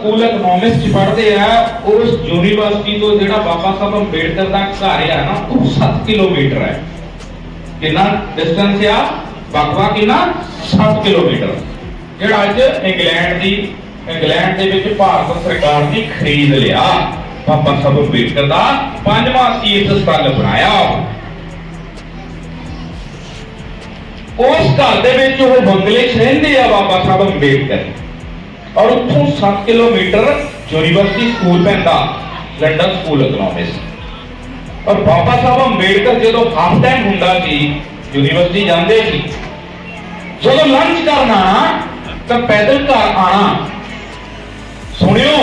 School economics ਚ ਪੜ੍ਹਦੇ ਆ, ਉਸ ਯੂਨੀਵਰਸਿਟੀ ਤੋਂ ਜਿਹੜਾ ਬਾਬਾ ਸਾਹਿਬ ਅੰਬੇਡਕਰ ਦਾ ਘਰ ਆ ਨਾ, ਉਹ 7 ਕਿਲੋਮੀਟਰ ਹੈ। ਕਿੰਨਾ ਡਿਸਟੈਂਸ ਆ? ਬਕਵਾ ਕਿੰਨਾ? 7 ਕਿਲੋਮੀਟਰ। ਜਿਹੜਾ ਅੱਜ ਇੰਗਲੈਂਡ ਦੀ, ਇੰਗਲੈਂਡ ਦੇ ਵਿੱਚ ਭਾਰਤ ਸਰਕਾਰ ਨੇ ਖਰੀਦ ਲਿਆ, ਬਾਬਾ ਸਾਹਿਬ ਅੰਬੇਡਕਰ ਦਾ ਪੰਜਵਾਂ ਤੀਰਥ ਸਥਲ ਬਣਾਇਆ। ਉਸ ਘਰ ਦੇ ਵਿੱਚ ਉਹ ਬੰਗਲੇ 'ਚ ਰਹਿੰਦੇ ਆ ਬਾਬਾ ਸਾਹਿਬ ਅੰਬੇਡਕਰ। ਔਰ ਉੱਥੋਂ 7 ਕਿਲੋਮੀਟਰ ਯੂਨੀਵਰਸਿਟੀ ਸਕੂਲ ਪੈਂਦਾ, ਲੰਡਨ ਸਕੂਲ ਇਕਨੋਮਿਕਸ ਔਰ ਬਾਬਾ ਸਾਹਿਬ ਅੰਬੇਡਕਰ ਜਦੋਂ ਹਾਫ ਟਾਈਮ ਹੁੰਦਾ ਸੀ, ਯੂਨੀਵਰਸਿਟੀ ਜਾਂਦੇ ਸੀ, ਜਦੋਂ ਲੰਚ ਕਰਨ ਤਾਂ ਪੈਦਲ ਘਰ ਆਣਾ। ਸੁਣਿਓ,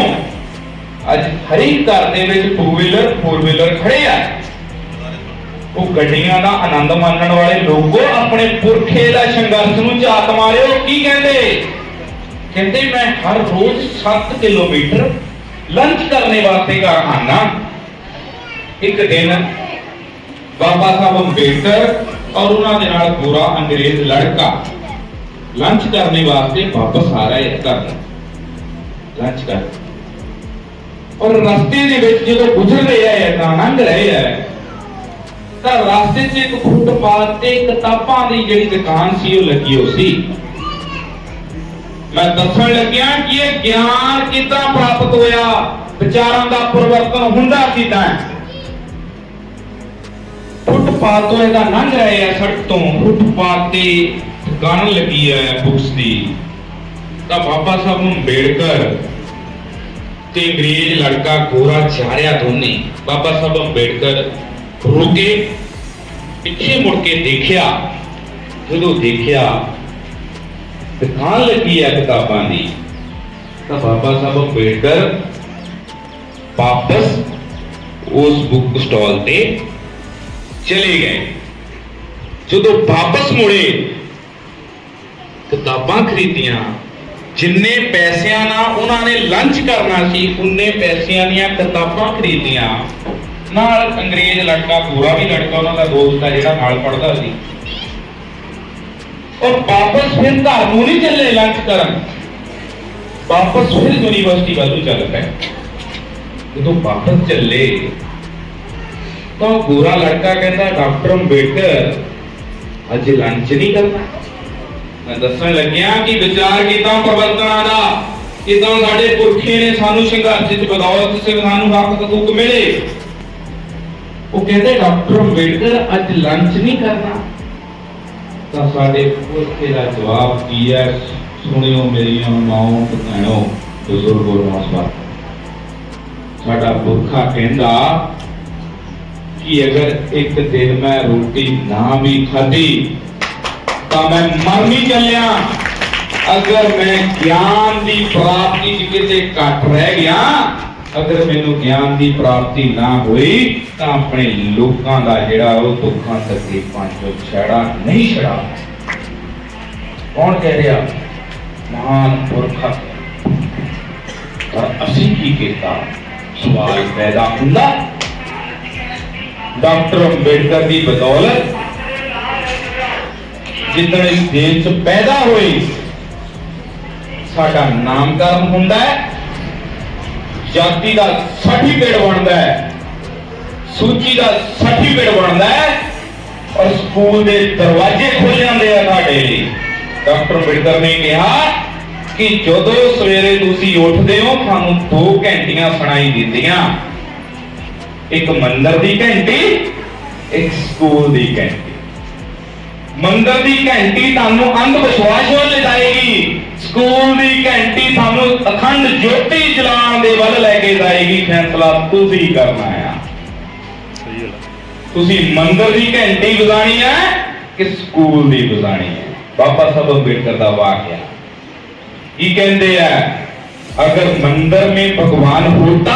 ਅੱਜ ਹਰੇਕ ਘਰ ਦੇ ਵਿੱਚ ਟੂ ਵੀਲਰ ਫੋਰ ਵੀਲਰ ਖੜੇ ਆ। ਉਹ ਗੱਡੀਆਂ ਦਾ ਆਨੰਦ ਮਾਣਨ ਵਾਲੇ ਲੋਕੋ ਆਪਣੇ ਪੁਰਖੇ ਦਾ ਸੰਘਰਸ਼ ਨੂੰ ਝਾਤ ਮਾਰਿਓ, ਕੀ ਕਹਿੰਦੇ? ਕਹਿੰਦੇ ਮੈਂ ਹਰ ਰੋਜ਼ 7 ਕਿਲੋਮੀਟਰ ਲੰਚ ਕਰਨੇ ਵਾਸਤੇ ਘਰ ਆਣਾ ਇੱਕ ਦਿਨ ਬਾਬਾ ਸਾਹਿਬ ਅੰਬੇਡਕਰ ਔਰ ਉਹਨਾਂ ਦੇ ਨਾਲ ਗੋਰਾ ਅੰਗਰੇਜ਼ ਲੜਕਾ ਲੰਚ ਕਰਨੇ ਵਾਸਤੇ ਵਾਪਸ ਆ ਰਹੇ ਹੈ ਘਰ। ਲੰਚ ਕਰ। ਔਰ ਰਸਤੇ ਦੇ ਵਿੱਚ ਜਦੋਂ ਗੁਜ਼ਰ ਰਿਹਾ ਹੈ ਤਾਂ ਲੰਘ ਰਹੇ ਹੈ ਤਾਂ ਰਸਤੇ 'ਚ ਇੱਕ ਫੁੱਟਪਾਥ ਤੇ ਕਿਤਾਬਾਂ ਦੀ ਜਿਹੜੀ ਦੁਕਾਨ ਸੀ ਉਹ ਲੱਗੀ ਹੋ ਸੀ। ਮੈਂ ਦੱਸਣ ਲੱਗਿਆ ਕਿ ਇਹ ਗਿਆਨ ਕਿੱਦਾਂ ਪ੍ਰਾਪਤ ਹੋਇਆ? ਵਿਚਾਰਾਂ ਦਾ ਪਰਿਵਰਤਨ ਹੁੰਦਾ ਕਿੱਦਾਂ ਫੁੱਟਪਾਥ ਤੋਂ ਇਹਦਾ ਲੰਘ ਰਹੇ ਆ ਸੜਕ ਤੋਂ। ਫੁੱਟਪਾਥ ਤੇ ਦੁਕਾਨ ਲੱਗੀ ਹੈ ਬੁక్స్ ਦੀ। ਤਾਂ ਬਾਬਾ ਸਾਹਿਬ ਨੂੰ ਅੰਬੇਡਕਰ ਤੇ ਅੰਗਰੇਜ਼ ਲੜਕਾ ਗੋਰਾ ਚਾਰਿਆ ਦੋਨੇ। ਬਾਬਾ ਸਾਹਿਬ ਅੰਬੇਡਕਰ ਰੁਕੇ, ਪਿੱਛੇ ਮੁੜ ਕੇ ਦੇਖਿਆ। ਜਦੋਂ ਦੇਖਿਆ ਦੁਕਾਨ ਲੱਗੀ ਹੈ ਕਿਤਾਬਾਂ ਦੀ, ਤਾਂ ਬਾਬਾ ਸਾਹਿਬ ਅੰਬੇਡਕਰ ਵਾਪਸ ਉਸ ਬੁੱਕ ਸਟਾਲ ਤੇ ਚਲੇ ਗਏ। ਜਦੋਂ ਵਾਪਸ ਮੁੜੇ, ਕਿਤਾਬਾਂ ਖਰੀਦੀਆਂ, ਜਿੰਨੇ ਪੈਸਿਆਂ ਨਾਲ ਉਹਨਾਂ ਨੇ ਲੰਚ ਕਰਨਾ ਸੀ, ਉਨੇ ਪੈਸਿਆਂ ਦੀਆਂ ਕਿਤਾਬਾਂ ਖਰੀਦੀਆਂ। ਨਾਲ ਅੰਗਰੇਜ਼ ਲੜਕਾ ਪੂਰਾ ਵੀ ਲੜਕਾ, ਉਹਨਾਂ ਦਾ ਦੋਸਤ ਹੈ ਜਿਹੜਾ ਨਾਲ ਪੜਦਾ ਸੀ। ਔਰ ਵਾਪਸ ਫਿਰ ਘਰ ਨੂੰ ਨਹੀਂ ਚੱਲੇ ਲੰਚ ਕਰਨ ਵਾਪਸ ਫਿਰ ਯੂਨੀਵਰਸਿਟੀ ਵੱਲ ਨੂੰ ਚੱਲ ਪਏ ਜਦੋਂ ਵਾਪਸ ਚੱਲੇ ਤਾਂ ਗੋਰਾ ਲੜਕਾ ਕਹਿੰਦਾ ਡਾਕਟਰ ਅੰਬੇਡਕਰ ਅੱਜ ਲੰਚ ਨਹੀਂ ਕਰਨਾ ਮੈਂ ਦੱਸਣ ਲੱਗਿਆ ਕਿ ਵਿਚਾਰ ਕਿਦਾਂ ਪਰਵਰਤਨਾਂ ਦਾ ਕਿਦਾਂ ਸਾਡੇ ਪੁਰਖੇ ਨੇ ਸਾਨੂੰ ਸੰਘਰਸ਼ ਵਿੱਚ ਬਦੌਲਤ ਸੇ ਸਾਨੂੰ ਹੱਕ ਹਕੂਕ ਮਿਲੇ ਉਹ ਕਹਿੰਦੇ ਡਾਕਟਰ ਅੰਬੇਡਕਰ ਅੱਜ ਲੰਚ ਨਹੀਂ ਕਰਨਾ ਤਾਂ ਸਾਡੇ ਪੁਰਖੇ ਦਾ ਜਵਾਬ ਕੀ ਹੈ? ਸੁਣਿਓ ਮੇਰੀਆਂ ਮਾਂ ਭੈਣੋ, ਬਜ਼ੁਰਗੋ ਨਮਸਕਾਰ। ਸਾਡਾ ਪੁਰਖਾ ਕਹਿੰਦਾ ਕਿ ਅਗਰ ਇੱਕ ਦਿਨ ਮੈਂ ਰੋਟੀ ਨਾ ਵੀ ਖਾਧੀ, ਤਾਂ ਮੈਂ ਮਰ ਨਹੀਂ ਚੱਲਿਆ। ਅਗਰ ਮੈਂ ਗਿਆਨ ਦੀ ਪ੍ਰਾਪਤੀ 'ਚ ਕਿਤੇ ਘੱਟ ਰਹਿ ਗਿਆ ਅਗਰ ਮੈਨੂੰ ਗਿਆਨ ਦੀ ਪ੍ਰਾਪਤੀ ਨਾ ਹੋਈ, ਤਾਂ ਆਪਣੇ ਲੋਕਾਂ ਦਾ ਜਿਹੜਾ ਉਹ ਦੁੱਖਾਂ ਤਕਲੀਫਾਂ ਚੋਂ ਛੜਾ ਨਹੀਂ ਛੜਾ। ਕੌਣ ਕਹਿ ਰਿਹਾ? ਮਹਾਨ ਪੁਰਖਾ। ਪਰ ਅਸੀਂ ਕੀ ਕੀਤਾ? ਸਵਾਲ ਪੈਦਾ ਹੁੰਦਾ। ਡਾਕਟਰ ਅੰਬੇਡਕਰ ਦੀ ਬਦੌਲਤ ਜਿੱਦਣ ਇਸ ਦੇਸ਼ 'ਚ ਪੈਦਾ ਹੋਈ, ਸਾਡਾ ਨਾਮਕਰਨ ਹੁੰਦਾ ਹੈ। ਜਾਤੀ ਦਾ ਸਰਟੀਫਿਕੇਟ ਬਣਦਾ ਹੈ। ਸੂਚੀ ਦਾ ਸਰਟੀਫਿਕੇਟ ਬਣਦਾ ਹੈ ਔਰ ਸਕੂਲ ਦੇ ਦਰਵਾਜ਼ੇ ਖੁੱਲ ਜਾਂਦੇ ਆ ਸਾਡੇ ਲਈ। ਡਾਕਟਰ ਅੰਬੇਡਕਰ ਨੇ ਕਿਹਾ ਕਿ ਜਦੋਂ ਸਵੇਰੇ ਤੁਸੀਂ ਉੱਠਦੇ ਹੋ, ਤੁਹਾਨੂੰ ਦੋ ਘੰਟੀਆਂ ਸੁਣਾਈ ਦਿੰਦੀਆਂ। ਇੱਕ ਮੰਦਰ ਦੀ ਘੰਟੀ, ਇੱਕ ਸਕੂਲ ਦੀ ਘੰਟੀ। ਮੰਦਰ ਦੀ ਘੰਟੀ ਤੁਹਾਨੂੰ ਅੰਧ ਵਿਸ਼ਵਾਸ ਵੱਲ ਲਿਜਾਏਗੀ ਸਕੂਲ ਦੀ ਘੰਟੀ ਤੁਹਾਨੂੰ ਅਖੰਡ ਜੋਤੀ ਜਲਾਉਣ ਦੇ ਵੱਲ ਲੈ ਕੇ ਜਾਏਗੀ ਫੈਸਲਾ ਤੁਸੀਂ ਕਰਨਾ ਆ ਸਹੀ ਗੱਲ ਤੁਸੀਂ ਮੰਦਰ ਦੀ ਘੰਟੀ ਵਜਾਣੀ ਹੈ ਕਿ ਸਕੂਲ ਦੀ ਵਜਾਣੀ ਹੈ ਬਾਬਾ ਸਾਹਿਬ ਅੰਬੇਡਕਰ ਦਾ ਵਾਕਿਆ ਕੀ ਕਹਿੰਦੇ ਆ ਅਗਰ ਮੰਦਰ में भगवान होता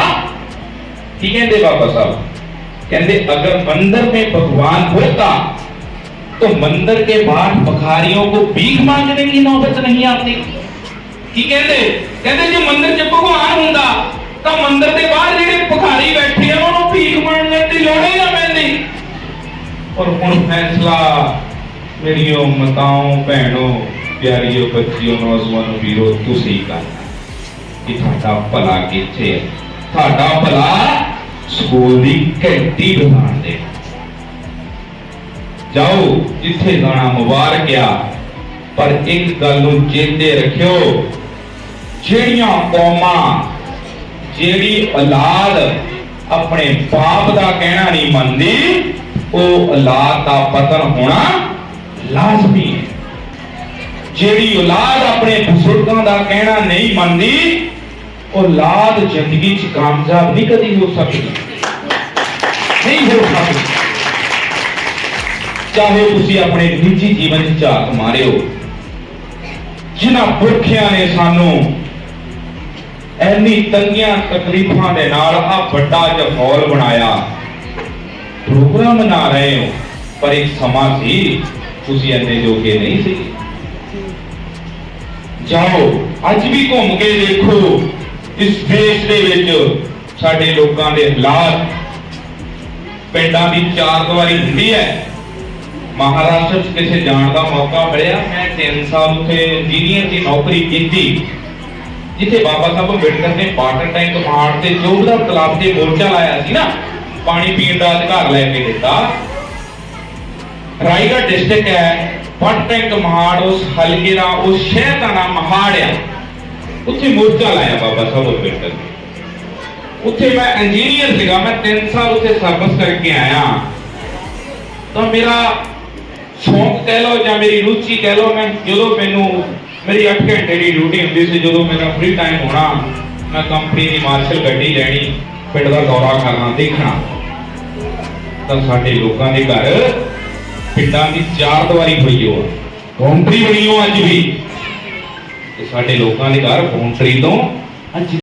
ਕੀ ਕਹਿੰਦੇ ਬਾਬਾ ਸਾਹਿਬ ਕਹਿੰਦੇ अगर मंदिर में भगवान होता तो मंदिर के बाहर भिखारियों को भीख मांगने की नौबत नहीं आती ਕੀ ਕਹਿੰਦੇ? ਕਹਿੰਦੇ ਜੇ ਮੰਦਿਰ 'ਚ ਭਗਵਾਨ ਹੁੰਦਾ, ਤਾਂ ਮੰਦਿਰ ਦੇ ਬਾਹਰ ਜਿਹੜੇ ਭਿਖਾਰੀ ਬੈਠੇ ਆ, ਉਹਨਾਂ ਨੂੰ ਭੀਖ ਮੰਗਣ ਦੀ ਲੋੜ ਹੀ ਨਾ ਪੈਂਦੀ। ਔਰ ਹੁਣ ਫੈਸਲਾ, ਮੇਰੀਓ ਮਤਾਓ, ਭੈਣੋ, ਪਿਆਰੀਓ, ਬੱਚਿਓ, ਨੌਜਵਾਨੋ, ਵੀਰੋ, ਤੁਸੀਂ ਕਰਨਾ ਕਿ ਤੁਹਾਡਾ ਭਲਾ ਕਿੱਥੇ ਹੈ ਤੁਹਾਡਾ ਭਲਾ ਸਕੂਲ ਦੀ ਘੰਟੀ ਬਜਾਣ ਦੇ। ਜਾਓ, ਜਿੱਥੇ ਜਾਣਾ ਮੁਬਾਰਕ ਆ, ਪਰ ਇੱਕ ਗੱਲ ਨੂੰ ਚੇਤੇ ਰੱਖਿਓ। ਜਿਹੜੀਆਂ ਕੌਮਾਂ, ਜਿਹੜੀ ਔਲਾਦ ਆਪਣੇ ਬਾਪ ਦਾ ਕਹਿਣਾ ਨਹੀਂ ਮੰਨਦੀ, ਉਹ ਔਲਾਦ ਦਾ ਪਤਨ ਹੋਣਾ ਲਾਜ਼ਮੀ ਹੈ। ਜਿਹੜੀ ਔਲਾਦ ਆਪਣੇ ਬਜ਼ੁਰਗਾਂ ਦਾ ਕਹਿਣਾ ਨਹੀਂ ਮੰਨਦੀ, ਔਲਾਦ ਜ਼ਿੰਦਗੀ 'ਚ ਕਾਮਯਾਬ ਨਹੀਂ ਕਦੀ ਹੋ ਸਕਦੀ। ਨਹੀਂ ਹੋ ਸਕਦੀ। ਚਾਹੇ ਤੁਸੀਂ ਆਪਣੇ ਨਿੱਜੀ ਜੀਵਨ 'ਚ ਝਾਕ ਮਾਰਿਓ, ਜਿਨ੍ਹਾਂ ਪੁਰਖਿਆਂ ਨੇ ਸਾਨੂੰ ਐਨੀ ਤੰਗੀਆਂ ਤਕਲੀਫਾਂ ਦੇ ਨਾਲ ਆ ਵੱਡਾ ਜਿਹਾ ਮਾਹੌਲ ਬਣਾਇਆ। ਪ੍ਰੋਗਰਾਮ ਮਨਾ ਰਹੇ ਹੋ, ਪਰ ਇੱਕ ਸਮਾਂ ਸੀ, ਤੁਸੀਂ ਇੰਨੇ ਜੋਗੇ ਨਹੀਂ ਸੀ। ਜਾਓ, ਅੱਜ ਵੀ ਘੁੰਮ ਕੇ ਦੇਖੋ, ਇਸ ਦੇਸ਼ ਦੇ ਵਿੱਚ ਸਾਡੇ ਲੋਕਾਂ ਦੇ ਹਾਲਾਤ। ਪਿੰਡਾਂ ਦੀ ਚਾਰ ਦੀਵਾਰੀ ਹੁੰਦੀ ਹੈ। ਮਹਾਰਾਸ਼ਟਰ 'ਚ ਕਿਸੇ ਜਾਣ ਦਾ ਮੌਕਾ ਮਿਲਿਆ। ਮੈਂ 3 ਸਾਲ ਉੱਥੇ ਇੰਜੀਨੀਅਰ ਦੀ ਨੌਕਰੀ ਕੀਤੀ। ਜਿੱਥੇ ਬਾਬਾ ਸਾਹਿਬ ਅੰਬੇਡਕਰ ਨੇ ਵਾਟਰ ਟੈਂਕ ਮਾਰ ਤੇ ਜੋਗਦਾ ਤਲਾਬ ਤੇ ਮੋਰਚਾ ਲਾਇਆ ਸੀ ਨਾ, ਪਾਣੀ ਪੀਣ ਦਾ ਅਧਿਕਾਰ ਲੈ ਕੇ ਦਿੱਤਾ। ਰਾਈਗੜ੍ਹ ਡਿਸਟ੍ਰਿਕਟ ਹੈ ਵਾਟਰ ਟੈਂਕ ਮਹਾੜ ਉਸ ਹਲਕੇ ਦਾ, ਉਸ ਸ਼ਹਿਰ ਦਾ ਨਾਮ ਮਹਾੜ ਆ ਉੱਥੇ ਮੋਰਚਾ ਲਾਇਆ ਬਾਬਾ ਸਾਹਿਬ ਅੰਬੇਡਕਰ ਨੇ। ਉੱਥੇ ਮੈਂ ਇੰਜੀਨੀਅਰ ਸੀਗਾ, ਮੈਂ 3 ਸਾਲ ਉੱਥੇ ਸਰਵਿਸ ਕਰਕੇ ਆਇਆ। ਤਾਂ ਮੇਰਾ ਸ਼ੌਂਕ ਕਹਿ ਲਓ ਜਾਂ ਮੇਰੀ ਰੁਚੀ ਕਹਿ ਲਓ, ਮੈਂ ਜਦੋਂ ਮੈਨੂੰ ਮੇਰੀ 8 ਘੰਟੇ ਦੀ ਡਿਊਟੀ ਹੁੰਦੀ ਸੀ, ਜਦੋਂ ਮੇਰਾ ਫ੍ਰੀ ਟਾਈਮ ਹੋਣਾ, ਮੈਂ ਕੰਪਨੀ ਦੀ ਮਾਰਸ਼ਲ ਗੱਡੀ ਲੈਣੀ, ਪਿੰਡ ਦਾ ਦੌਰਾ ਕਰਨਾ, ਦੇਖਣਾ। ਤਾਂ ਸਾਡੇ ਲੋਕਾਂ ਦੇ ਘਰ ਪਿੰਡਾਂ ਦੀ ਚਾਰ ਦੀਵਾਰੀ ਹੋਈ ਹੋ ਬਾਉਂਡਰੀ ਬਣੀ ਹੋ ਅੱਜ ਵੀ। ਤੇ ਸਾਡੇ ਲੋਕਾਂ ਦੇ ਘਰ ਬਾਉਂਡਰੀ ਤੋਂ ਅੱਜ